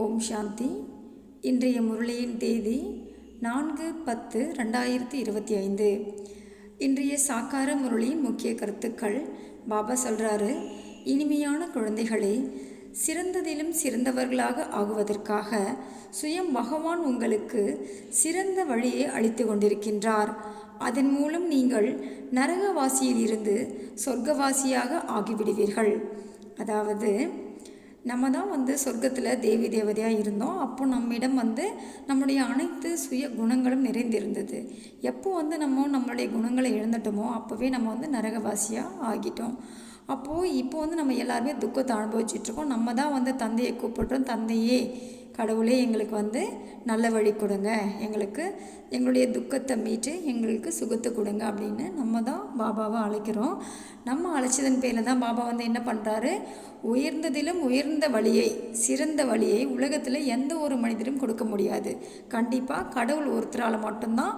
ஓம் சாந்தி. இன்றைய முரளியின் தேதி நான்கு பத்து ரெண்டாயிரத்தி இருபத்தி ஐந்து. இன்றைய சாக்கார முரளியின் முக்கிய கருத்துக்கள். பாபா சொல்கிறாரு இனிமையான குழந்தைகளே சிறந்ததிலும் சிறந்தவர்களாக ஆகுவதற்காக சுயம் பகவான் உங்களுக்கு சிறந்த வழியை அளித்து கொண்டிருக்கின்றார். அதன் மூலம் நீங்கள் நரகவாசியிலிருந்து சொர்க்கவாசியாக ஆகிவிடுவீர்கள். அதாவது நம்ம தான் வந்து சொர்க்கத்தில் தேவி தேவதையாக இருந்தோம். அப்போ நம்மிடம் வந்து நம்முடைய அனைத்து சுய குணங்களும் நிறைந்திருந்தது. எப்போ வந்து நம்ம நம்மளுடைய குணங்களை இழந்துட்டோமோ அப்போவே நம்ம வந்து நரகவாசியாக ஆகிட்டோம். அப்போது இப்போ வந்து நம்ம எல்லாருமே துக்கத்தை அனுபவிச்சிட்ருக்கோம் நம்ம தான் வந்து தந்தையை கூப்பிட்றோம். தந்தையே கடவுளே எங்களுக்கு வந்து நல்ல வழி கொடுங்க. எங்களுக்கு எங்களுடைய துக்கத்தை மீட்டு எங்களுக்கு சுகத்தை கொடுங்க அப்படின்னு நம்ம தான் பாபாவை அழைக்கிறோம். நம்ம அழைச்சதன் பேரில் தான் பாபா வந்து என்ன பண்ணுறாரு உயர்ந்ததிலும் உயர்ந்த வழியை சிறந்த வழியை உலகத்தில் எந்த ஒரு மனிதரும் கொடுக்க முடியாது. கண்டிப்பாக கடவுள் ஒருத்தரால் மட்டும்தான்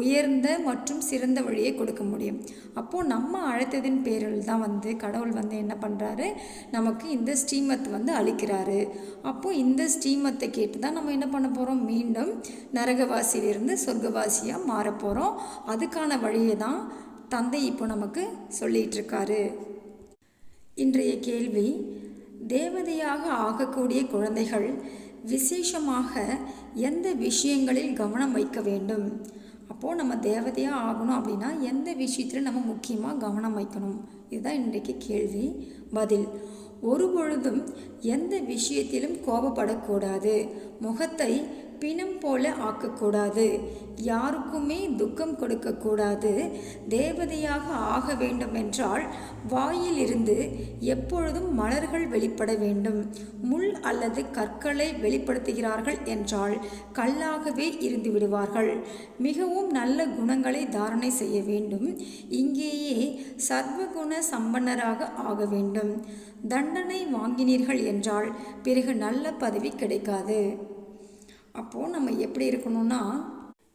உயர்ந்த மற்றும் சிறந்த வழியை கொடுக்க முடியும். அப்போது நம்ம அழைத்ததின் பேரில் தான் வந்து கடவுள் வந்து என்ன பண்ணுறாரு நமக்கு இந்த ஸ்ரீமத் வந்து அளிக்கிறாரு. அப்போது இந்த வசனத்தை கேட்டு தான் நம்ம என்ன பண்ண போகிறோம் மீண்டும் நரகவாசியிலிருந்து சொர்க்கவாசியாக மாற போகிறோம் அதுக்கான வழியை தான் தந்தை இப்போ நமக்கு சொல்லிகிட்ருக்காரு இன்றைய கேள்வி தேவதையாக ஆகக்கூடிய குழந்தைகள் விசேஷமாக எந்த விஷயங்களில் கவனம் வைக்க வேண்டும்? அப்போது நம்ம தேவதையாக ஆகணும் அப்படின்னா எந்த விஷயத்தில் நம்ம முக்கியமாக கவனம் வைக்கணும்? இதுதான் இன்றைக்கு கேள்வி. பதில் ஒரு பொழுதும் எந்த விஷயத்திலும் கோபப்படக்கூடாது. முகத்தை பிணம் போல ஆக்கக்கூடாது. யாருக்குமே துக்கம் கொடுக்கக்கூடாது. தேவதையாக ஆக வேண்டும் என்றால் வாயிலிருந்து எப்பொழுதும் மலர்கள் வெளிப்பட வேண்டும். முள் அல்லது கற்களை வெளிப்படுத்துகிறார்கள் என்றால் கல்லாகவே இருந்து விடுவார்கள். மிகவும் நல்ல குணங்களை தாரணை செய்ய வேண்டும். இங்கேயே சர்வகுண சம்பன்னராக ஆக வேண்டும். தண்டனை வாங்கினீர்கள் என்றால் பிறகு நல்ல பதவி கிடைக்காது. அப்போது நம்ம எப்படி இருக்கணும்னா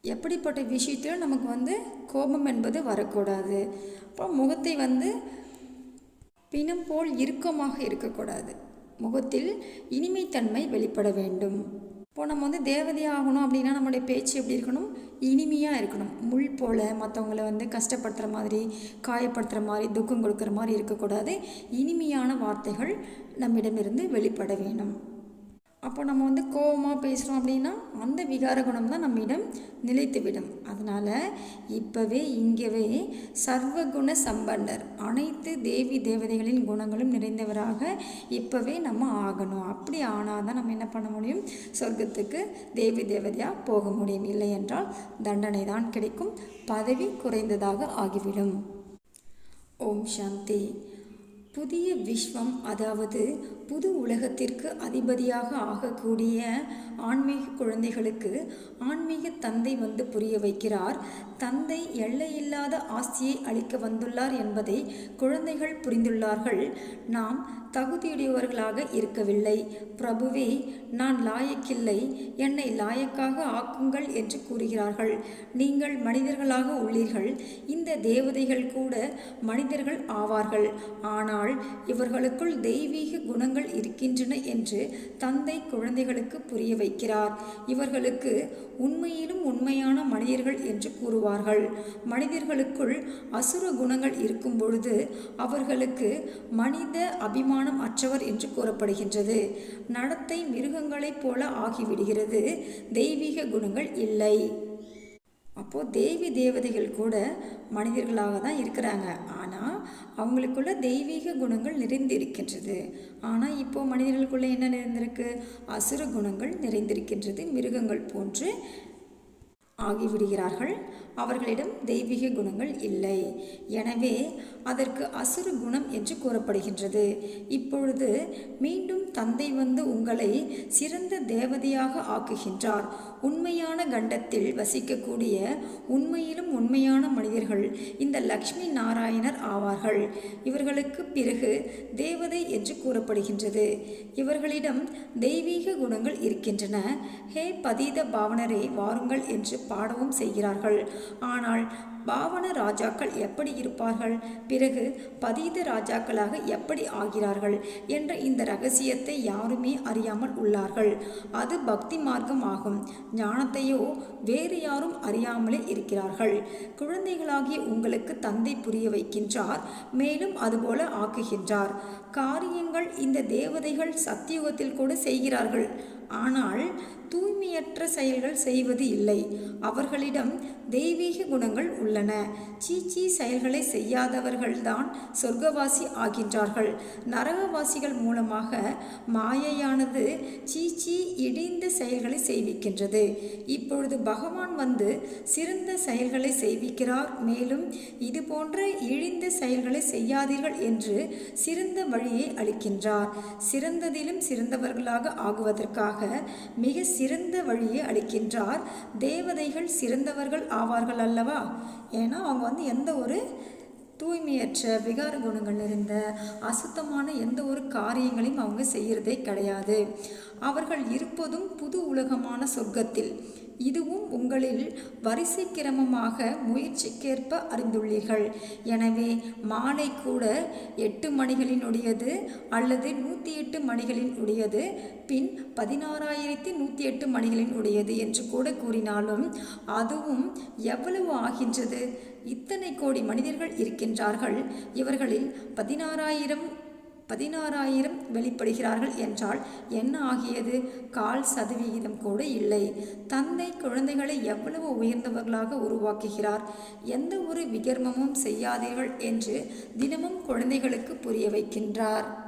எப்படிப்பட்ட விஷயத்திலும் நமக்கு வந்து கோபம் என்பது வரக்கூடாது. அப்புறம் முகத்தை வந்து பிணம் போல் இறுக்கமாக இருக்கக்கூடாது. முகத்தில் இனிமைத்தன்மை வெளிப்பட வேண்டும். இப்போ நம்ம வந்து தேவதையாகணும் அப்படின்னா நம்மளுடைய பேச்சு எப்படி இருக்கணும்? இனிமையாக இருக்கணும். முள் போல் மற்றவங்கள வந்து கஷ்டப்படுத்துகிற மாதிரி காயப்படுத்துகிற மாதிரி துக்கம் கொடுக்குற மாதிரி இருக்கக்கூடாது. இனிமையான வார்த்தைகள் நம்மிடமிருந்து வெளிப்பட வேணும் அப்போ நம்ம வந்து கோபமாக பேசுகிறோம் அப்படின்னா அந்த விகார குணம் தான் நம்மிடம் நிலைத்துவிடும். அதனால் இப்போவே இங்கேவே சர்வகுண சம்பன்னர் அனைத்து தேவி தேவதைகளின் குணங்களும் நிறைந்தவராக இப்போவே நம்ம ஆகணும். அப்படி ஆனால் தான் நம்ம என்ன பண்ண முடியும்? சொர்க்கத்துக்கு தேவி தேவதையாக போக முடியும். இல்லை என்றால் தண்டனை தான் கிடைக்கும். பதவி குறைந்ததாக ஆகிவிடும். ஓம் சாந்தி. புதிய விஸ்வம் அதாவது புது உலகத்திற்கு அதிபதியாக ஆகக்கூடிய ஆன்மீக குழந்தைகளுக்கு ஆன்மீக தந்தை வந்து புரிய வைக்கிறார். தந்தை எல்லையில்லாத ஆஸ்தியை அளிக்க வந்துள்ளார் என்பதை குழந்தைகள் புரிந்துள்ளார்கள். நாம் தகுதியுடையவர்களாக இருக்கவில்லை. பிரபுவே நான் லாயக்கில்லை. என்னை லாயக்காக ஆக்குங்கள் என்று கூறுகிறார்கள். நீங்கள் மனிதர்களாக உள்ளீர்கள். இந்த தேவதைகள் கூட மனிதர்கள் ஆவார்கள். ஆனால் இவர்களுக்குள் தெய்வீக குணங்கள் இருக்கின்றன என்று தந்தை குழந்தைகளுக்கு புரிய வைக்கிறார். இவர்களுக்கு உண்மையிலும் உண்மையான மனிதர்கள் என்று கூறுவார்கள். மனிதர்களுக்குள் அசுர குணங்கள் இருக்கும் பொழுது அவர்களுக்கு மனித அபிமானம் அற்றவர் என்று கூறப்படுகின்றது. நடத்தை மிருகங்களைப் போல ஆகிவிடுகிறது. தெய்வீக குணங்கள் இல்லை. அப்போது தேவி தேவதைகள் கூட மனிதர்களாக தான் இருக்கிறாங்க. ஆனால் அவங்களுக்குள்ள தெய்வீக குணங்கள் நிறைந்திருக்கின்றது. ஆனால் இப்போது மனிதர்களுக்குள்ளே என்ன நிறைந்திருக்கு? அசுர குணங்கள் நிறைந்திருக்கின்றது. மிருகங்கள் போன்று ஆகிவிடுகிறார்கள். அவர்களிடம் தெய்வீக குணங்கள் இல்லை. எனவே அதற்கு அசுர குணம் என்று கூறப்படுகின்றது. இப்பொழுது மீண்டும் தந்தை வந்து உங்களை சிறந்த தேவதையாக ஆக்குகின்றார். உண்மையான கண்டத்தில் வசிக்கக்கூடிய உண்மையிலும் உண்மையான மனிதர்கள் இந்த லக்ஷ்மி நாராயணர் ஆவார்கள். இவர்களுக்கு பிறகு தேவதை என்று கூறப்படுகின்றது. இவர்களிடம் தெய்வீக குணங்கள் இருக்கின்றன. ஹே பதீத பாவனரே வாருங்கள் என்று பாடவும் செய்கிறார்கள். ஆனால் பாவன ராஜாக்கள் எப்படி இருப்பார்கள்? பிறகு பதீத ராஜாக்களாக எப்படி ஆகிறார்கள்? என்ற இந்த ரகசியத்தை யாருமே அறியாமல் உள்ளார்கள். அது பக்தி மார்க்கம் ஆகும் ஞானத்தையோ வேறு யாரும் அறியாமலே இருக்கிறார்கள். குழந்தைகளாகிய உங்களுக்கு தந்தை புரிய வைக்கின்றார். மேலும் அதுபோல ஆக்குகின்றார். காரியங்கள் இந்த தேவதைகள் சத்தியுகத்தில் கூட செய்கிறார்கள். ஆனால் தூய்மையற்ற செயல்கள் செய்வது இல்லை. அவர்களிடம் தெய்வீக குணங்கள் உள்ளன. சீச்சி செயல்களை செய்யாதவர்கள்தான் சொர்க்கவாசி ஆகின்றார்கள். நரகவாசிகள் மூலமாக மாயையானது சீச்சி இடிந்த செயல்களை செய்விக்கின்றது. இப்பொழுது பகவான் வந்து சிறந்த செயல்களை செய்விக்கிறார். மேலும் இது போன்ற இழிந்த செயல்களை செய்யாதீர்கள் என்று சிறந்த வழியை அளிக்கின்றார். சிறந்ததிலும் சிறந்தவர்களாக ஆகுவதற்காக மிக சிறந்த வழியை அளிக்கின்றார். தேவதைகள் சிறந்தவர்கள் ஆவார்கள் அல்லவா? ஏன்னா அவங்க வந்து எந்த ஒரு தூய்மையற்ற விகார குணங்கள் இருந்த அசுத்தமான எந்த ஒரு காரியங்களையும் அவங்க செய்கிறதே கிடையாது. அவர்கள் இருப்பதும் புது உலகமான சொர்க்கத்தில். இதுவும் உங்களில் வரிசை கிரமமாக முயற்சிக்கேற்ப அறிந்துள்ளீர்கள். எனவே மாலை கூட எட்டு மணிகளினுடையது அல்லது நூற்றி எட்டு மணிகளின் உடையது பின் பதினாறாயிரத்தி நூற்றி எட்டு மணிகளின் உடையது என்று கூட கூறினாலும் அதுவும் எவ்வளவு ஆகின்றது? இத்தனை கோடி மனிதர்கள் இருக்கின்றார்கள். இவர்களில் பதினாறாயிரம் பதினாறாயிரம் வெளிப்படுகிறார்கள் என்றால் என்ன ஆகியது? கால் சதவிகிதம் கூட இல்லை. தந்தை குழந்தைகளை எவ்வளவு உயர்ந்தவர்களாக உருவாக்குகிறார்? எந்த ஒரு விகர்மமும் செய்யாதீர்கள் என்று தினமும் குழந்தைகளுக்கு புரிய வைக்கின்றார்.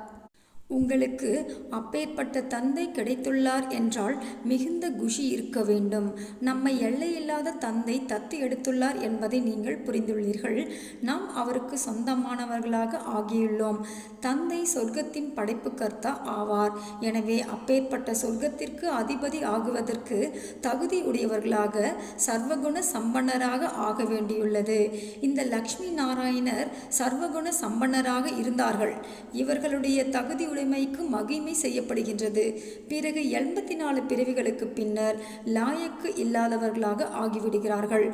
உங்களுக்கு அப்பேற்பட்ட தந்தை கிடைத்துள்ளார் என்றால் மிகுந்த குஷி இருக்க வேண்டும். நம்மை எல்லையில்லாத தந்தை தத்து எடுத்துள்ளார் என்பதை நீங்கள் புரிந்துள்ளீர்கள். நாம் அவருக்கு சொந்தமானவர்களாக ஆகியுள்ளோம். தந்தை சொர்க்கத்தின் படைப்புக்கர்த்தா ஆவார். எனவே அப்பேற்பட்ட சொர்க்கத்திற்கு அதிபதி ஆகுவதற்கு தகுதி உடையவர்களாக சர்வகுண சம்பன்னராக ஆக வேண்டியுள்ளது. இந்த லக்ஷ்மி நாராயணர் சர்வகுண சம்பன்னராக இருந்தார்கள். இவர்களுடைய தகுதி உடைமைக்கு மகிமை செய்யப்படுகின்றது. பிறகு எண்பத்தி நாலு பிறவிகளுக்கு பின்னர் லாயக்கு இல்லாதவர்களாக ஆகிவிடுகிறார்கள்.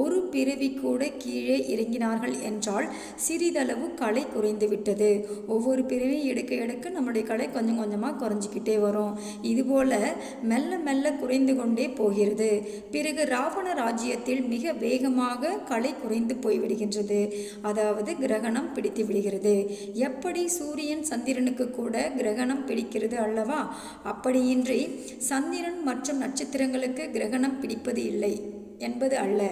ஒரு பிறவி கூட கீழே இறங்கினார்கள் என்றால் சிறிதளவு கலை குறைந்துவிட்டது. ஒவ்வொரு பிறவியும் எடுக்க எடுக்க நம்முடைய கலை கொஞ்சம் கொஞ்சமாக குறைஞ்சிக்கிட்டே வரும். இதுபோல மெல்ல மெல்ல குறைந்து கொண்டே போகிறது. பிறகு ராவண ராஜ்யத்தில் மிக வேகமாக கலை குறைந்து போய்விடுகின்றது. அதாவது கிரகணம் பிடித்து விடுகிறது. எப்படி சூரியன் சந்திரனுக்கு கூட கிரகணம் பிடிக்கிறது அல்லவா? அப்படியின்றி சந்திரன் மற்றும் நட்சத்திரங்களுக்கு கிரகணம் பிடிப்பது இல்லை என்பது அல்ல.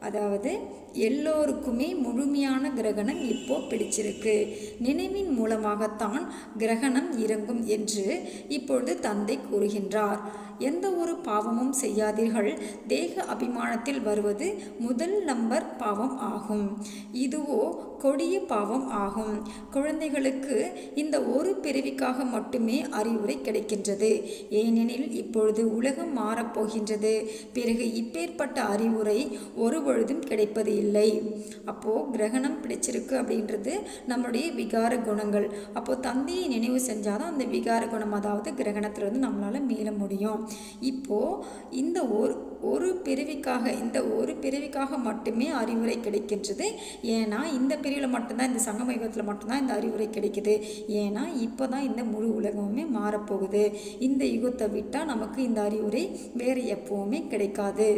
அதாவது எல்லோருக்குமே முழுமையான கிரகணம் இப்போ பிடிச்சிருக்கு. நினைவின் மூலமாகத்தான் கிரகணம் இறங்கும் என்று இப்பொழுது தந்தை கூறுகின்றார். எந்த ஒரு பாவமும் செய்யாதீர்கள். தேக அபிமானத்தில் வருவது முதல் நம்பர் பாவம் ஆகும். இதுவோ கொடிய பாவம் ஆகும். குழந்தைகளுக்கு இந்த ஒரு பிறவிக்காக மட்டுமே அறிவுரை கிடைக்கின்றது. ஏனெனில் இப்பொழுது உலகம் மாறப்போகின்றது. பிறகு இப்பேற்பட்ட அறிவுரை ஒரு பொழுதும் கிடைப்பது இல்லை இல்லை. அப்போது கிரகணம் பிடிச்சிருக்கு அப்படின்றது நம்மளுடைய விகார குணங்கள். அப்போது தந்தையை நினைவு செஞ்சால் தான் அந்த விகார குணம் அதாவது கிரகணத்திலிருந்து நம்மளால் மீள முடியும். இப்போது இந்த ஒரு ஒரு பிரிவிக்காக இந்த ஒரு பிரிவிக்காக மட்டுமே அறிவுரை கிடைக்கின்றது. ஏன்னா இந்த பிரிவில் மட்டும்தான் இந்த சங்கம யுகத்தில் மட்டும்தான் இந்த அறிவுரை கிடைக்குது. ஏன்னா இப்போ தான் இந்த முழு உலகமுமே மாறப்போகுது. இந்த யுகத்தை விட்டால் நமக்கு இந்த அறிவுரை வேறு எப்போவுமே கிடைக்காது.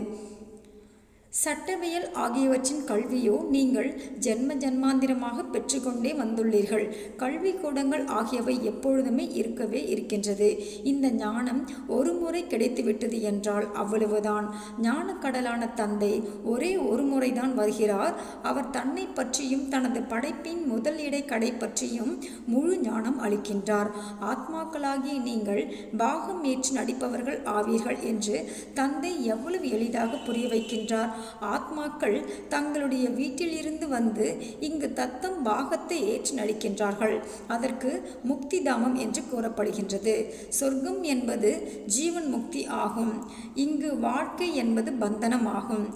சட்டவியல் ஆகியவற்றின் கல்வியோ நீங்கள் ஜென்ம ஜென்மாந்திரமாக பெற்றுக்கொண்டே வந்துள்ளீர்கள். கல்வி கூடங்கள் ஆகியவை எப்பொழுதுமே இருக்கவே இருக்கின்றது. இந்த ஞானம் ஒரு முறை கிடைத்துவிட்டது என்றால் அவ்வளவுதான். ஞானக்கடலான தந்தை ஒரே ஒரு முறைதான் வருகிறார். அவர் தன்னை பற்றியும் தனது படைப்பின் முதல் இடை கடை பற்றியும் முழு ஞானம் அளிக்கின்றார். ஆத்மாக்களாகிய நீங்கள் பாகம் ஏற்று நடிப்பவர்கள் ஆவீர்கள் என்று தந்தை எவ்வளவு எளிதாக புரிய வைக்கின்றார். ஆத்மாக்கள் தங்களுடைய வீட்டிலிருந்து வந்து இங்கு தத்தம் பாகத்தை ஏற்று நடிக்கின்றார்கள். அதற்கு முக்தி தாமம் என்று கூறப்படுகின்றது. சொர்க்கம் என்பது ஜீவன் முக்தி ஆகும். இங்கு வாழ்க்கை என்பது பந்தனம் ஆகும்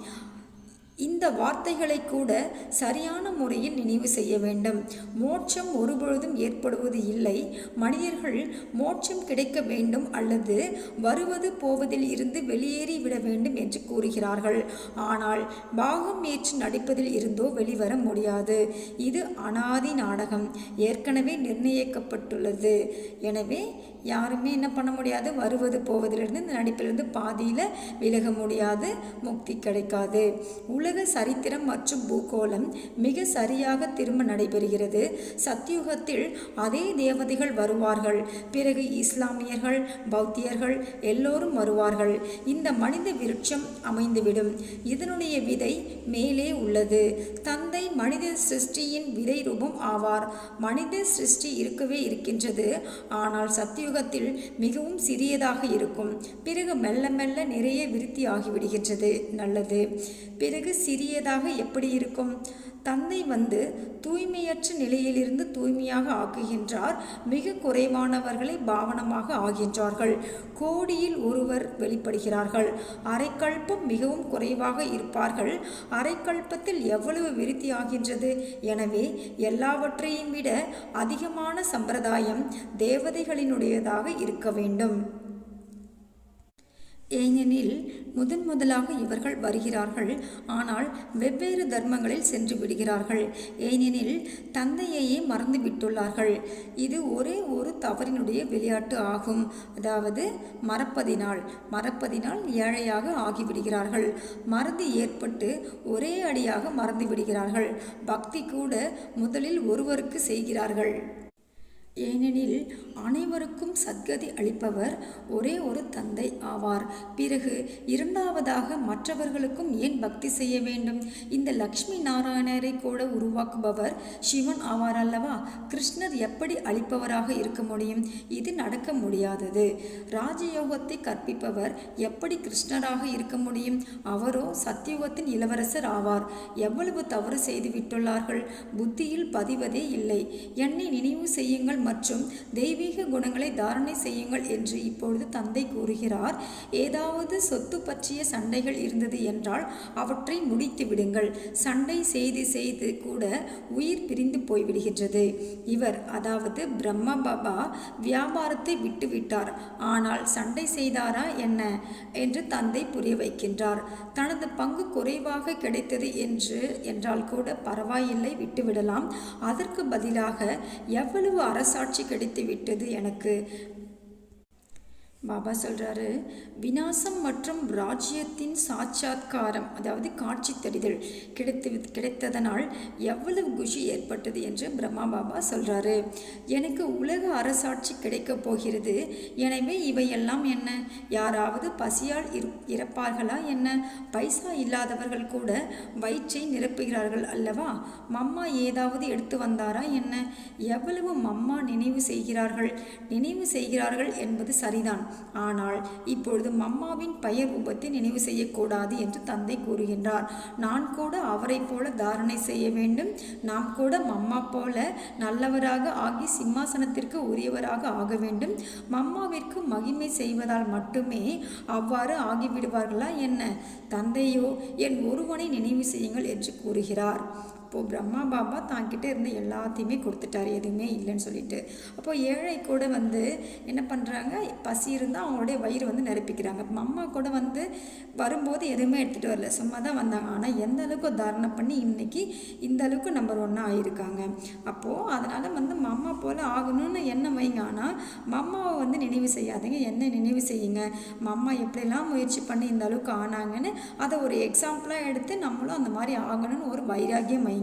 இந்த வார்த்தைகளை கூட சரியான முறையில் நினைவு செய்ய வேண்டும். மோட்சம் ஒருபொழுதும் ஏற்படுவது இல்லை. மனிதர்கள் மோட்சம் கிடைக்க வேண்டும் அல்லது வருவது போவதில் இருந்து வெளியேறி விட வேண்டும் என்று கூறுகிறார்கள். ஆனால் பாகம் ஏற்று நடிப்பதில் இருந்தோ வெளிவர முடியாது. இது அனாதி நாடகம். ஏற்கனவே நிர்ணயிக்கப்பட்டுள்ளது. எனவே யாருமே என்ன பண்ண முடியாது? வருவது போவதிலிருந்து இந்த நடிப்பிலிருந்து பாதியில் விலக முடியாது. முக்தி கிடைக்காது. உலக சரித்திரம் மற்றும் பூகோளம் மிக சரியாக திரும்ப நடைபெறுகிறது. சத்தியுகத்தில் அதே தேவதைகள் வருவார்கள். பிறகு இஸ்லாமியர்கள் பௌத்தியர்கள் எல்லோரும் வருவார்கள். இந்த மனித விருட்சம் அமைந்துவிடும். இதனுடைய விதை மேலே உள்ளது. தந்தை மனித சிருஷ்டியின் விதை ரூபம் ஆவார். மனித சிருஷ்டி இருக்கவே இருக்கின்றது. ஆனால் சத்தியுகத்தில் மிகவும் சிறியதாக இருக்கும். பிறகு மெல்ல மெல்ல நிறைய விருத்தி ஆகிவிடுகின்றது. நல்லது. பிறகு சிறியதாக எப்படி இருக்கும்? தந்தை வந்து தூய்மையற்ற நிலையிலிருந்து தூய்மையாக ஆக்குகின்றார். மிக குறைவானவர்களை பாவனமாக ஆகின்றார்கள். கோடியில் ஒருவர் வெளிப்படுகிறார்கள். அரைக்கல்பம் மிகவும் குறைவாக இருப்பார்கள். அரைக்கல்பத்தில் எவ்வளவு விருத்தி ஆகின்றது? எனவே எல்லாவற்றையும் விட அதிகமான சம்பிரதாயம் தேவதைகளினுடையதாக இருக்க வேண்டும். ஏனெனில் முதன் முதலாக இவர்கள் வருகிறார்கள் ஆனால் வெவ்வேறு தர்மங்களில் சென்று விடுகிறார்கள். ஏனெனில் தந்தையையே மறந்து விட்டுள்ளார்கள். இது ஒரே ஒரு தவறினுடைய விளையாட்டு ஆகும். அதாவது மறப்பதினால் மறப்பதினால் ஏழையாக ஆகிவிடுகிறார்கள். மறதி ஏற்பட்டு ஒரே அடியாக மறந்து விடுகிறார்கள். பக்தி கூட முதலில் ஒருவருக்கு செய்கிறார்கள். ஏனெனில் அனைவருக்கும் சத்கதி அளிப்பவர் ஒரே ஒரு தந்தை ஆவார். பிறகு இரண்டாவதாக மற்றவர்களுக்கும் ஏன் பக்தி செய்ய வேண்டும்? இந்த லக்ஷ்மி நாராயணரை கூட உருவாக்குபவர் சிவன் ஆவார் அல்லவா? கிருஷ்ணர் எப்படி அளிப்பவராக இருக்க முடியும்? இது நடக்க முடியாதது. ராஜயோகத்தை கற்பிப்பவர் எப்படி கிருஷ்ணராக இருக்க முடியும்? அவரோ சத்தியுகத்தின் இளவரசர் ஆவார். எவ்வளவு தவறு செய்து விட்டுள்ளார்கள்? புத்தியில் பதிவதே இல்லை. என்னை நினைவு செய்யுங்கள் மற்றும் தெய்வீக குணங்களை தாரணை செய்யுங்கள் என்று இப்பொழுது தந்தை கூறுகிறார். ஏதாவது சொத்து பற்றிய சண்டைகள் இருந்தது என்றால் அவற்றை முடித்து விடுங்கள். சண்டை செய்து செய்து கூட உயிர் பிரிந்து போய்விடுகின்றது. இவர் அதாவது பிரம்ம பாபா வியாபாரத்தை விட்டுவிட்டார். ஆனால் சண்டை செய்தாரா என்ன என்று தந்தை புரிய வைக்கின்றார். தனது பங்கு குறைவாக கிடைத்தது என்று என்றால் கூட பரவாயில்லை விட்டுவிடலாம். அதற்கு பதிலாக எவ்வளவு அரசாட்சி கிடைத்துவிட்டு இருக்கிறது. எனக்கு பாபா சொல்கிறாரு வினாசம் மற்றும் ராஜ்யத்தின் சாட்சாத்காரம் அதாவது காட்சி தெரிதல் கிடைத்து கிடைத்ததனால் எவ்வளவு குஷி ஏற்பட்டது? என்று பிரம்மா பாபா சொல்கிறாரு எனக்கு உலக அரசாட்சி கிடைக்கப் போகிறது. எனவே இவையெல்லாம் என்ன? யாராவது பசியால் இரு இறப்பார்களா என்ன? பைசா இல்லாதவர்கள் கூட வயிற்றை நிரப்புகிறார்கள் அல்லவா? மம்மா ஏதாவது எடுத்து வந்தாரா என்ன? எவ்வளவு மம்மா நினைவு செய்கிறார்கள்? நினைவு செய்கிறார்கள் என்பது சரிதான். ஆனால் இப்பொழுது மம்மாவின் பெயர் உபத்தை நினைவு செய்யக்கூடாது என்று தந்தை கூறுகின்றார். நான் கூட அவரைப் போல தாரணை செய்ய வேண்டும். நாம் கூட மம்மா போல நல்லவராக ஆகி சிம்மாசனத்திற்கு உரியவராக ஆக வேண்டும். மம்மாவிற்கு மகிமை செய்வதால் மட்டுமே அவ்வாறு ஆகிவிடுவார்களா என்ன? தந்தையோ என் ஒருவனை நினைவு செய்யுங்கள் என்று கூறுகிறார். இப்போது பிரம்மா பாபா தாங்கிட்ட இருந்த எல்லாத்தையுமே கொடுத்துட்டாரு எதுவுமே இல்லைன்னு சொல்லிட்டு. அப்போது ஏழை கூட வந்து என்ன பண்ணுறாங்க பசி இருந்தால் அவங்களுடைய வயிறு வந்து நிரப்பிக்கிறாங்க. அம்மா கூட வந்து வரும்போது எதுவுமே எடுத்துகிட்டு வரல சும்மா தான் வந்தாங்க. ஆனால் எந்த அளவுக்கு தாரணை பண்ணி இன்னைக்கு இந்த அளவுக்கு நம்பர் ஒன்னாக ஆயிருக்காங்க. அப்போது அதனால் வந்து மம்மா போல் ஆகணும்னு என்ன வைங்க? ஆனால் மம்மாவை வந்து நினைவு செய்யாதீங்க. என்ன நினைவு செய்யுங்க? மம்மா எப்படிலாம் முயற்சி பண்ணி இந்த அளவுக்கு ஆனாங்கன்னு அதை ஒரு எக்ஸாம்பிளாக எடுத்து நம்மளும் அந்த மாதிரி ஆகணும்னு ஒரு வைராகியம் வைங்க.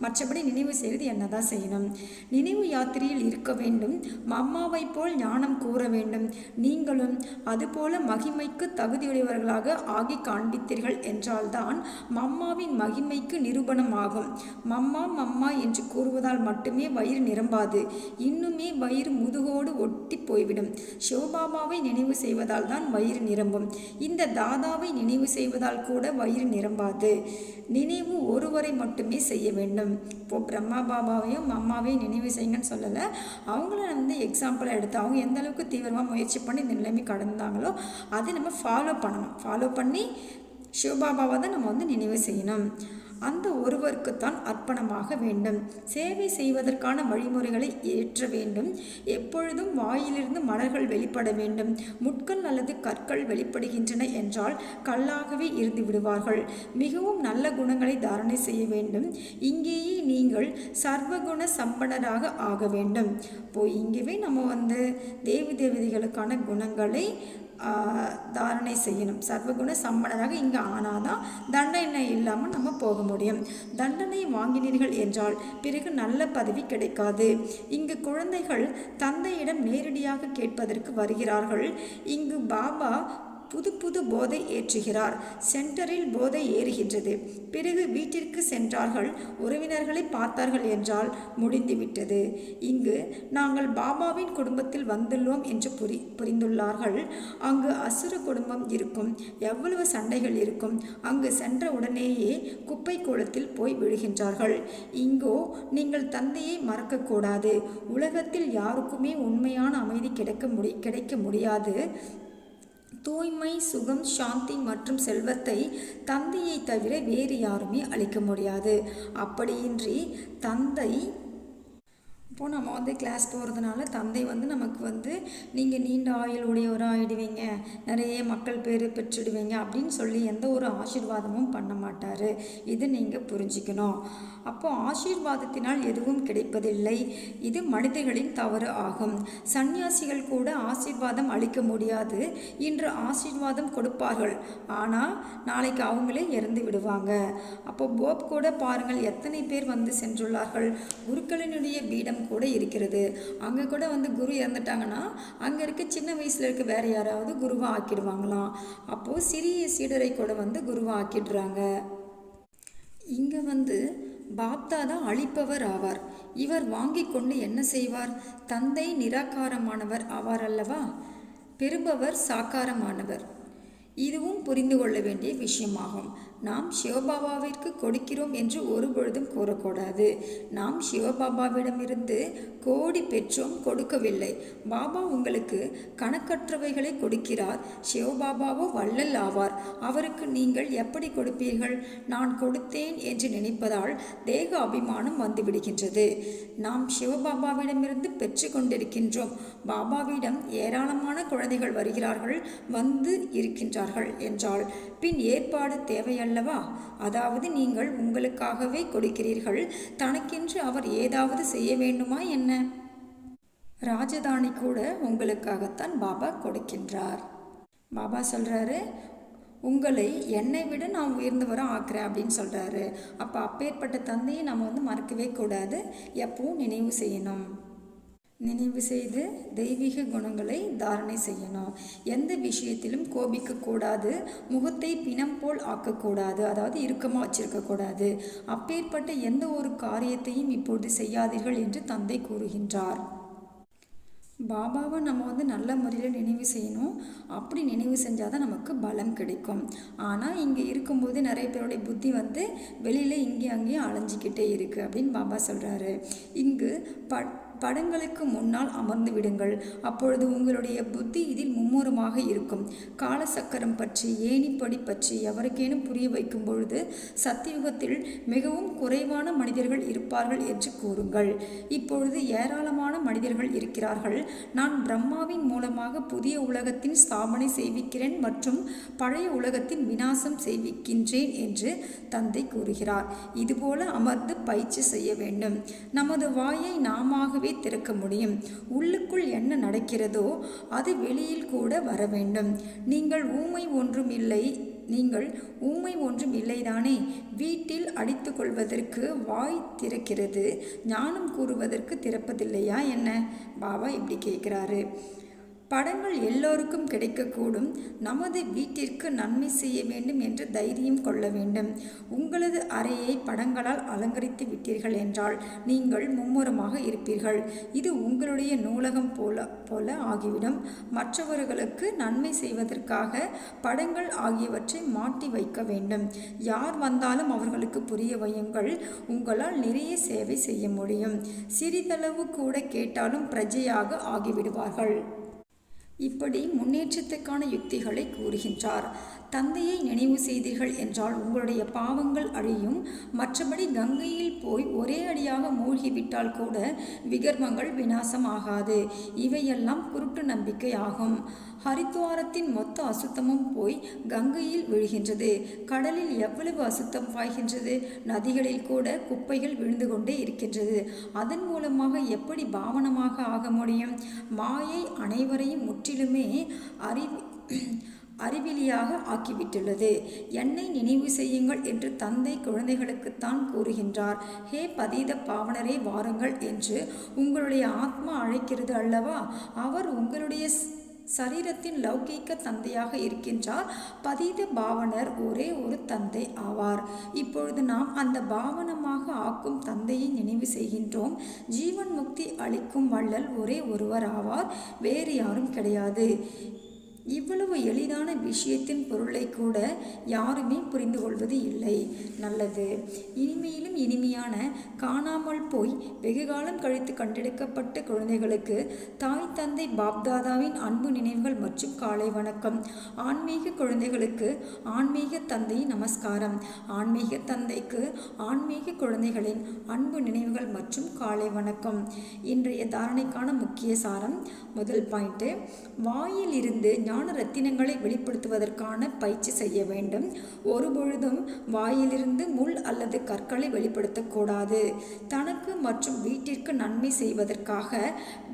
மற்றபடி நினைவு செய்வது என்ன தான் செய்யணும்? நினைவு யாத்திரையில் இருக்க வேண்டும். மம்மாவை போல் ஞானம் கூற வேண்டும். நீங்களும் அதுபோல மகிமைக்கு தகுதியுடையவர்களாக ஆகி காண்பித்தீர்கள் என்றால்தான் மம்மாவின் மகிமைக்கு நிரூபணம் ஆகும். மம்மா மம்மா என்று கூறுவதால் மட்டுமே வயிறு நிரம்பாது. இன்னுமே வயிறு முதுகோடு ஒட்டி போய்விடும். சிவபாபாவை நினைவு செய்வதால் தான் வயிறு நிரம்பும். இந்த தாதாவை நினைவு செய்வதால் கூட வயிறு நிரம்பாது. நினைவு ஒருவரை மட்டுமே செய்ய வேண்டும். இப்போ பிரம்மா பாபாவையும் அம்மாவையும் நினைவு செய்யுங்கன்னு சொல்லலை. அவங்கள வந்து எக்ஸாம்பிளாக எடுத்து அவங்க எந்த அளவுக்கு தீவிரமாக முயற்சி பண்ணி இந்த நிலைமை கடந்தாங்களோ அதை நம்ம ஃபாலோ பண்ணணும். ஃபாலோ பண்ணி சிவபாபாவை தான் நம்ம வந்து நினைவு செய்யணும். அந்த ஒருவருக்குத்தான் அர்ப்பணமாக வேண்டும். சேவை செய்வதற்கான வழிமுறைகளை ஏற்ற வேண்டும். எப்பொழுதும் வாயிலிருந்து மலர்கள் வெளிப்பட வேண்டும். முட்கள் அல்லது கற்கள் வெளிப்படுகின்றன என்றால் கல்லாகவே இருந்து விடுவார்கள். மிகவும் நல்ல குணங்களை தாரணை செய்ய வேண்டும். இங்கேயே நீங்கள் சர்வகுண சம்பனராக ஆக வேண்டும். இப்போ இங்கேவே நம்ம வந்து தேவி தேவதைகளுக்கான குணங்களை தாரணை செய்யணும். சர்வகுண சம்பனராக இங்கே ஆனாதான் தண்டனை இல்லாமல் நம்ம போக முடியும். தண்டனை வாங்கினீர்கள் என்றால் பிறகு நல்ல பதவி கிடைக்காது. இங்கு குழந்தைகள் தந்தையிடம் நேரடியாக கேட்பதற்கு வருகிறார்கள். இங்கு பாபா புது புது போதை ஏற்றுகிறார். சென்டரில் போதை ஏறுகின்றது. பிறகு வீட்டிற்கு சென்றார்கள். உறவினர்களை பார்த்தார்கள் என்றால் முடிந்துவிட்டது. இங்கு நாங்கள் பாபாவின் குடும்பத்தில் வந்துள்ளோம் என்று புரி புரிந்துள்ளார்கள். அங்கு அசுர குடும்பம் இருக்கும். எவ்வளவு சண்டைகள் இருக்கும். அங்கு சென்ற உடனேயே குப்பை கூடத்தில் போய் விழுகின்றார்கள். இங்கோ நீங்கள் தந்தையை மறக்கக்கூடாது. உலகத்தில் யாருக்குமே உண்மையான அமைதி கிடைக்க முடி கிடைக்க முடியாது. தூய்மை சுகம் சாந்தி மற்றும் செல்வத்தை தந்தையை தவிர வேறு யாருமே அளிக்க முடியாது. அப்படியின்றி தந்தை இப்போது நம்ம வந்து கிளாஸ் போகிறதுனால தந்தை வந்து நமக்கு வந்து நீங்கள் நீண்ட ஆயுள் உடையவராக ஆகிடுவீங்க நிறைய மக்கள் பேர் பெற்றுடுவீங்க. அப்படின்னு சொல்லி எந்த ஒரு ஆசீர்வாதமும் பண்ண மாட்டார். இது நீங்கள் புரிஞ்சுக்கணும். அப்போது ஆசீர்வாதத்தினால் எதுவும் கிடைப்பதில்லை. இது மனிதர்களின் தவறு ஆகும். சந்நியாசிகள் கூட ஆசீர்வாதம் அளிக்க முடியாது. இன்று ஆசீர்வாதம் கொடுப்பார்கள். ஆனால் நாளைக்கு அவங்களே இறந்து விடுவாங்க. அப்போ போப் கூட பாருங்கள் எத்தனை பேர் வந்து சென்றுள்ளார்கள். குருக்களினுடைய பீடம் கூட இருக்கிறது. அங்கே கூட வந்து குரு இறந்துட்டாங்கன்னா அங்கே இருக்க சின்ன வயசில் இருக்க வேற யாராவது குருவாக ஆக்கிடுவாங்களாம். அப்போது சிறிய சீடரை கூட வந்து குருவாக ஆக்கிடுறாங்க. இங்கே வந்து பாப்தாதா அழிப்பவர் ஆவார் இவர் வாங்கி கொண்டு என்ன செய்வார்? தந்தை நிராகாரமானவர் ஆவார் அல்லவா பெறுபவர் சாக்காரமானவர். இதுவும் புரிந்து கொள்ள வேண்டிய விஷயமாகும். நாம் சிவபாபாவிற்கு கொடுக்கிறோம் என்று ஒரு பொழுதும் கூறக்கூடாது. நாம் சிவபாபாவிடமிருந்து கோடி பெற்றோம் கொடுக்கவில்லை. பாபா உங்களுக்கு கணக்கற்றவைகளை கொடுக்கிறார். சிவபாபாவோ வள்ளல் ஆவார். அவருக்கு நீங்கள் எப்படி கொடுப்பீர்கள்? நான் கொடுத்தேன் என்று நினைப்பதால் தேக அபிமானம் வந்துவிடுகின்றது. நாம் சிவபாபாவிடமிருந்து பெற்று கொண்டிருக்கின்றோம். பாபாவிடம் ஏராளமான குழந்தைகள் வருகிறார்கள். வந்து இருக்கின்றார்கள் என்றால் பின் ஏற்பாடு தேவையல்ல அல்லவா? அதாவது நீங்கள் உங்களுக்காகவே கொடுக்கிறீர்கள். தனக்கென்று அவர் ஏதாவது செய்ய வேண்டுமா என்ன? ராஜதானி கூட உங்களுக்காகத்தான் பாபா கொடுக்கின்றார். பாபா சொல்கிறாரு உங்களை என்னை விட நான் உயர்ந்தவராக ஆக்குறேன் அப்படின்னு சொல்கிறாரு அப்போ அப்பேற்பட்ட தந்தையை நம்ம வந்து மறக்கவே கூடாது. எப்பவும் நினைவு செய்யணும். நினைவு செய்து தெய்வீக குணங்களை தாரணை செய்யணும். எந்த விஷயத்திலும் கோபிக்கக்கூடாது. முகத்தை பிணம் போல் ஆக்கக்கூடாது. அதாவது இறுக்கமாக வச்சிருக்கக்கூடாது. அப்பேற்பட்ட எந்த ஒரு காரியத்தையும் இப்பொழுது செய்யாதீர்கள் என்று தந்தை கூறுகின்றார். பாபாவை நம்ம வந்து நல்ல முறையில் நினைவு செய்யணும். அப்படி நினைவு செஞ்சால் தான் நமக்கு பலம் கிடைக்கும். ஆனால் இங்கே இருக்கும்போது நிறைய பேருடைய புத்தி வந்து வெளியில் இங்கேயும் அங்கேயும் அலைஞ்சிக்கிட்டே இருக்குது அப்படின்னு பாபா சொல்கிறாரு இங்கு பட் படங்களுக்கு முன்னால் அமர்ந்து விடுங்கள். அப்பொழுது உங்களுடைய புத்தி இதில் மும்முரமாக இருக்கும். காலசக்கரம் பற்றி ஏணிப்படி பற்றி எவருக்கேனும் புரிய வைக்கும் பொழுது சத்தியுகத்தில் மிகவும் குறைவான மனிதர்கள் இருப்பார்கள் என்று கூறுங்கள். இப்பொழுது ஏராளமான மனிதர்கள் இருக்கிறார்கள். நான் பிரம்மாவின் மூலமாக புதிய உலகத்தின் ஸ்தாபனை செய்விக்கிறேன் மற்றும் பழைய உலகத்தின் வினாசம் செய்விக்கின்றேன் என்று தந்தை கூறுகிறார். இதுபோல அமர்ந்து பயிற்சி செய்ய வேண்டும். நமது வாயை நாமாகவே திறக்க முடியும். உள்ளுக்குள் என்ன நடக்கிறதோ அது வெளியில் கூட வர வேண்டும். நீங்கள் ஊமை ஒன்றும் இல்லை நீங்கள் ஊமை ஒன்றும் இல்லைதானே? வீட்டில் அடித்து கொள்வதற்கு வாய் திறக்கிறது ஞானம் கூறுவதற்கு திறப்பதில்லையா என்ன? பாபா இப்படி கேட்குறாரு. படங்கள் எல்லோருக்கும் கிடைக்கக்கூடும். நமது வீட்டிற்கு நன்மை செய்ய வேண்டும் என்று தைரியம் கொள்ள வேண்டும். உங்களது அறையை படங்களால் அலங்கரித்து விட்டீர்கள் என்றால் நீங்கள் மும்முரமாக இருப்பீர்கள். இது உங்களுடைய நூலகம் போல போல ஆகிவிடும். மற்றவர்களுக்கு நன்மை செய்வதற்காக படங்கள் ஆகியவற்றை மாட்டி வைக்க வேண்டும். யார் வந்தாலும் அவர்களுக்கு புரிய வையுங்கள். உங்களால் நிறைய சேவை செய்ய முடியும். சிறிதளவு கூட கேட்டாலும் பிரஜையாக ஆகிவிடுவார்கள். இப்படி முன்னேற்றத்துக்கான யுக்திகளை கூறுகின்றார். தந்தையை நினைவு செய்தீர்கள் என்றால் உங்களுடைய பாவங்கள் அழியும். மற்றபடி கங்கையில் போய் ஒரே அடியாக மூழ்கிவிட்டால் கூட விகர்மங்கள் விநாசமாகாது. இவையெல்லாம் குருட்டு நம்பிக்கை ஆகும் ஹரித்வாரத்தின் மொத்த அசுத்தமும் போய் கங்கையில் விழுகின்றது. கடலில் எவ்வளவு அசுத்தம் பாய்கின்றது? நதிகளில் கூட குப்பைகள் விழுந்து கொண்டே இருக்கின்றது. அதன் மூலமாக எப்படி பாவனமாக ஆக முடியும்? மாயை அனைவரையும் முற்றிலுமே அறிவு அறிவிலியாக ஆக்கிவிட்டுள்ளது. என்னை நினைவு செய்யுங்கள் என்று தந்தை குழந்தைகளுக்குத்தான் கூறுகின்றார். ஹே பதீத பாவனரே வாருங்கள் என்று உங்களுடைய ஆத்மா அழைக்கிறது அல்லவா? அவர் உங்களுடைய சரீரத்தின் லௌகீக தந்தையாக இருக்கின்றார். பதீத பாவனர் ஒரே ஒரு தந்தை ஆவார். இப்பொழுது நாம் அந்த பாவனமாக ஆக்கும் தந்தையை நினைவு செய்கின்றோம். ஜீவன் முக்தி அளிக்கும் வள்ளல் ஒரே ஒருவர் ஆவார். வேறு யாரும் கிடையாது. இவ்வளவு எளிதான விஷயத்தின் பொருளை கூட யாருமே புரிந்து கொள்வது இல்லை. நல்லது. இனிமையிலும் இனிமையான காணாமல் போய் வெகுகாலம் கழித்து கண்டெடுக்கப்பட்ட குழந்தைகளுக்கு தாய் தந்தை பாப்தாதாவின் அன்பு நினைவுகள் மற்றும் காலை வணக்கம். ஆன்மீக குழந்தைகளுக்கு ஆன்மீக தந்தை நமஸ்காரம். ஆன்மீக தந்தைக்கு ஆன்மீக குழந்தைகளின் அன்பு நினைவுகள் மற்றும் காலை வணக்கம். இன்றைய தாரணைக்கான முக்கிய சாரம் முதல் பாயிண்ட்டு வாயில் இருந்து ஞான ரத்தினங்களை வெளிப்படுத்துவதற்கான பயிற்சி செய்ய வேண்டும். ஒருபொழுதும் வாயிலிருந்து முள் அல்லது கற்களை வெளிப்படுத்தக்கூடாது தனக்கு மற்றும் வீட்டிற்கு நன்மை செய்வதற்காக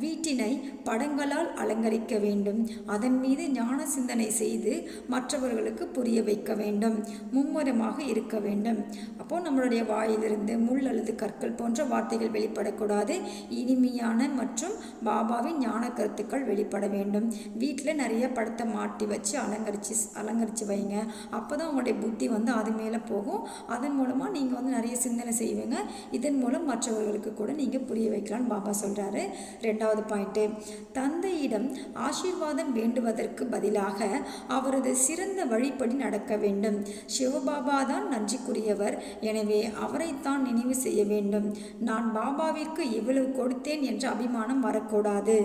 வீட்டினை படங்களால் அலங்கரிக்க வேண்டும். அதன் மீது ஞான சிந்தனை செய்து மற்றவர்களுக்கு புரிய வைக்க வேண்டும். மும்முரமாக இருக்க வேண்டும். அப்போ நம்மளுடைய வாயிலிருந்து முள் அல்லது கற்கள் போன்ற வார்த்தைகள் வெளிப்படக்கூடாது. இனிமையான மற்றும் பாபாவின் ஞான கருத்துக்கள் வெளிப்பட வேண்டும். வீட்டில் நிறைய பட படத்தை மாட்டி வச்சு அலங்கரித்து அலங்கரித்து வைங்க. அப்போ தான் உங்களுடைய புத்தி வந்து அது மேலே போகும். அதன் மூலமாக நீங்கள் வந்து நிறைய சிந்தனை செய்வீங்க. இதன் மூலம் மற்றவர்களுக்கு கூட நீங்கள் புரிய வைக்கலாம்னு பாபா சொல்கிறாரு ரெண்டாவது பாயிண்ட்டு தந்தையிடம் ஆசீர்வாதம் வேண்டுவதற்கு பதிலாக அவரது சிறந்த வழிப்படி நடக்க வேண்டும். சிவபாபா தான் நன்றிக்குரியவர். எனவே அவரைத்தான் நினைவு செய்ய வேண்டும். நான் பாபாவிற்கு இவ்வளவு கொடுத்தேன் என்ற அபிமானம் வரக்கூடாது.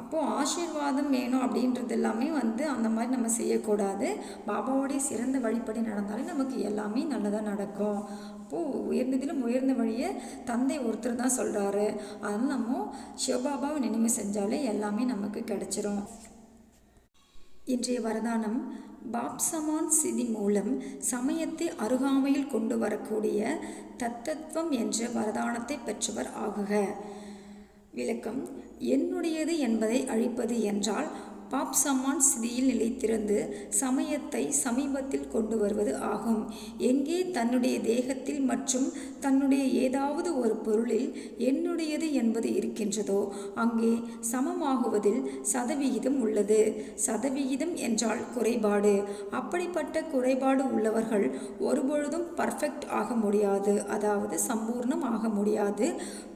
அப்போது ஆசீர்வாதம் வேணும் அப்படின்றது எல்லாமே வந்து அந்த மாதிரி நம்ம செய்யக்கூடாது. பாபாவுடைய சிறந்த வழிப்படி நடந்தாலே நமக்கு எல்லாமே நல்லதாக நடக்கும். அப்போது உயர்ந்ததிலும் உயர்ந்த வழியை தந்தை ஒருத்தர் தான் சொல்கிறாரு அதனால் நம்ம சிவபாபாவை நினைவு செஞ்சாலே எல்லாமே நமக்கு கிடைச்சிரும். இன்றைய வரதானம் பாப்சமான் சிதி மூலம் சமயத்தை அருகாமையில் கொண்டு வரக்கூடிய தத்தத்துவம் என்ற வரதானத்தை பெற்றவர் ஆகுக. விளக்கம் என்னுடையது என்பதை அழிப்பது என்றால் பாப் சம்மான் ஸ்திதியில் நிலைத்திருந்து சமயத்தை சமீபத்தில் கொண்டு வருவது ஆகும். எங்கே தன்னுடைய தேகத்தில் மற்றும் தன்னுடைய ஏதாவது ஒரு பொருளில் என்னுடையது என்பது இருக்கின்றதோ அங்கே சமமாகுவதில் சதவிகிதம் உள்ளது. சதவிகிதம் என்றால் குறைபாடு. அப்படிப்பட்ட குறைபாடு உள்ளவர்கள் ஒருபொழுதும் பர்ஃபெக்ட் ஆக முடியாது. அதாவது சம்பூர்ணம் ஆக முடியாது.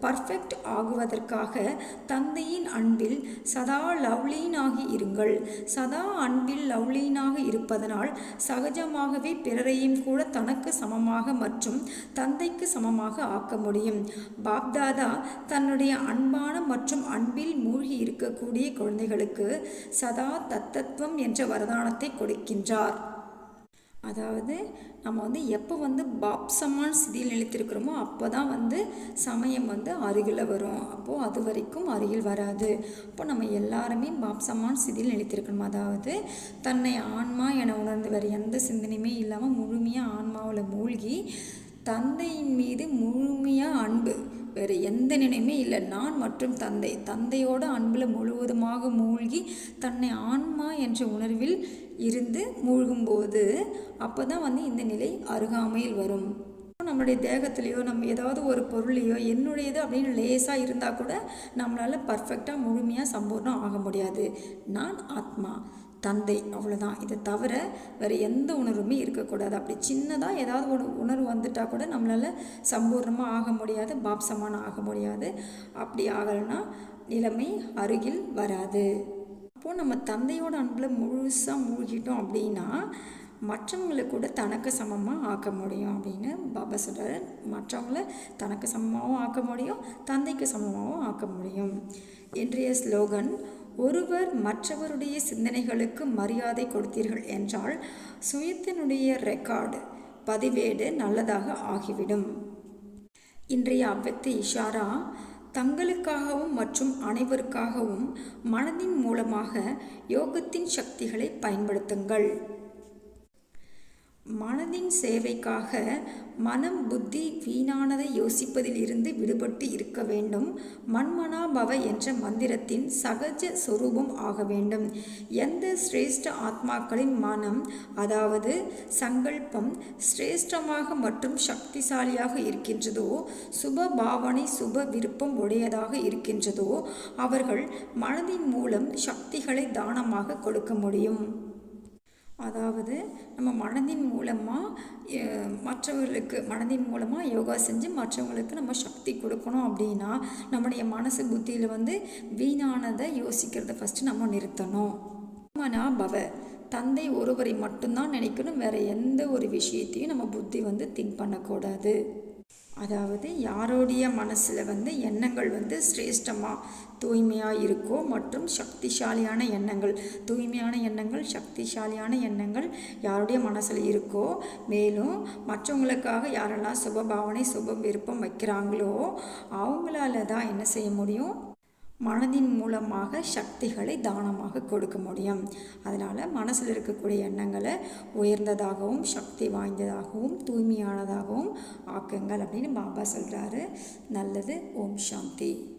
பர்ஃபெக்ட் ஆகுவதற்காக தந்தையின் அன்பில் சதா லவ்லீனாகி இருங்கள் சதா அன்பில் லவ்லீனாக இருப்பதனால் சகஜமாகவே பிறரையும் கூட தனக்கு சமமாக மற்றும் தந்தைக்கு சமமாக ஆக்க முடியும். பாப்தாதா தன்னுடைய அன்பான மற்றும் அன்பில் மூழ்கி இருக்கக்கூடிய குழந்தைகளுக்கு சதா தத்தத்துவம் என்ற வரதானத்தை கொடுக்கின்றார். அதாவது நம்ம வந்து எப்போ வந்து பாப்சமான ஸ்திதியில் நிலைத்திருக்கிறோமோ அப்போ தான் வந்து சமயம் வந்து அருகில் வரும். அப்போது அது வரைக்கும் அருகில் வராது. அப்போ நம்ம எல்லாருமே பாப்சமான ஸ்திதியில் நிலைத்திருக்கணும் அதாவது தன்னை ஆன்மா என உணர்ந்து வேறு எந்த சிந்தனையுமே இல்லாமல் முழுமையாக ஆன்மாவில் மூழ்கி தந்தையின் மீது முழுமையாக அன்பு வேறு எந்த நினைவுமே இல்லை. நான் மற்றும் தந்தை. தந்தையோட அன்பில் முழுவதுமாக மூழ்கி தன்னை ஆன்மா என்ற உணர்வில் இருந்து மூழ்கும்போது அப்போ தான் வந்து இந்த நிலை அருகாமையில் வரும். நம்மளுடைய தேகத்துலேயோ நம்ம ஏதாவது ஒரு பொருளையோ என்னுடையது அப்படின்னு லேசாக இருந்தால் கூட நம்மளால் பர்ஃபெக்டாக முழுமையாக சம்பூர்ணம் ஆக முடியாது. நான் ஆத்மா. தந்தை அவ்வளோதான் இதை தவிர வேறு எந்த உணர்வுமே இருக்கக்கூடாது. அப்படி சின்னதாக ஏதாவது ஒரு உணர்வு வந்துட்டால் கூட நம்மளால் சம்பூர்ணமாக ஆக முடியாது பாப்சமான ஆக முடியாது. அப்படி ஆகலைன்னா நிலைமை அருகில் வராது. அப்போது நம்ம தந்தையோட அன்பில் முழுசாக மூழ்கிட்டோம் அப்படின்னா மற்றவங்களை கூட தனக்கு சமமாக ஆக்க முடியும் அப்படின்னு பாபா சொல்கிறார் மற்றவங்கள தனக்கு சமமாகவும் ஆக்க முடியும் தந்தைக்கு சமமாகவும் ஆக்க முடியும். இன்றைய ஸ்லோகன் ஒருவர் மற்றவருடைய சிந்தனைகளுக்கு மரியாதை கொடுத்தீர்கள் என்றால் சுயத்தினுடைய ரெக்கார்டு பதிவேடு நல்லதாக ஆகிவிடும். இன்றைய அவ்வக்தி இஷாரா தங்களுக்காகவும் மற்றும் அனைவருக்காகவும் மனதின் மூலமாக யோகத்தின் சக்திகளை பயன்படுத்துங்கள். மனதின் சேவைக்காக மனம் புத்தி வீணானதை யோசிப்பதிலிருந்து விடுபட்டு இருக்க வேண்டும். மன்மனாபவ என்ற மந்திரத்தின் சகஜ சொரூபம் ஆக வேண்டும். எந்த சிரேஷ்ட ஆத்மாக்களின் மனம் அதாவது சங்கல்பம் சிரேஷ்டமாக மற்றும் சக்திசாலியாக இருக்கின்றதோ சுப பாவனை சுப விருப்பம் உடையதாக இருக்கின்றதோ அவர்கள் மனதின் மூலம் சக்திகளை தானமாக கொடுக்க முடியும். அதாவது நம்ம மனதின் மூலமாக மற்றவர்களுக்கு மனதின் மூலமாக யோகா செஞ்சு மற்றவங்களுக்கு நம்ம சக்தி கொடுக்கணும் அப்படின்னா நம்முடைய மனசு புத்தியில் வந்து வீணானதை யோசிக்கிறத ஃபஸ்ட்டு நம்ம நிறுத்தணும். மனா பவ. தந்தை ஒருவரை மட்டும்தான் நினைக்கணும் வேறு எந்த ஒரு விஷயத்தையும் நம்ம புத்தி வந்து திங்க் பண்ணக்கூடாது. அதாவது யாருடைய மனசில் வந்து எண்ணங்கள் வந்து சிரேஷ்டமாக தூய்மையாக இருக்கோ மற்றும் சக்திசாலியான எண்ணங்கள் தூய்மையான எண்ணங்கள் சக்திசாலியான எண்ணங்கள் யாருடைய மனசில் இருக்கோ மேலும் மற்றவங்களுக்காக யாரெல்லாம் சுப பாவனை சுப விருப்பம் வைக்கிறாங்களோ அவங்களால தான் என்ன செய்ய முடியும்? மனதின் மூலமாக சக்திகளை தானமாக கொடுக்க முடியும். அதனால் மனசில் இருக்கக்கூடிய எண்ணங்களை உயர்ந்ததாகவும் சக்தி வாய்ந்ததாகவும் தூய்மையானதாகவும் ஆக்குங்கள் அப்படின்னு பாபா சொல்கிறாரு நல்லது ஓம் சாந்தி.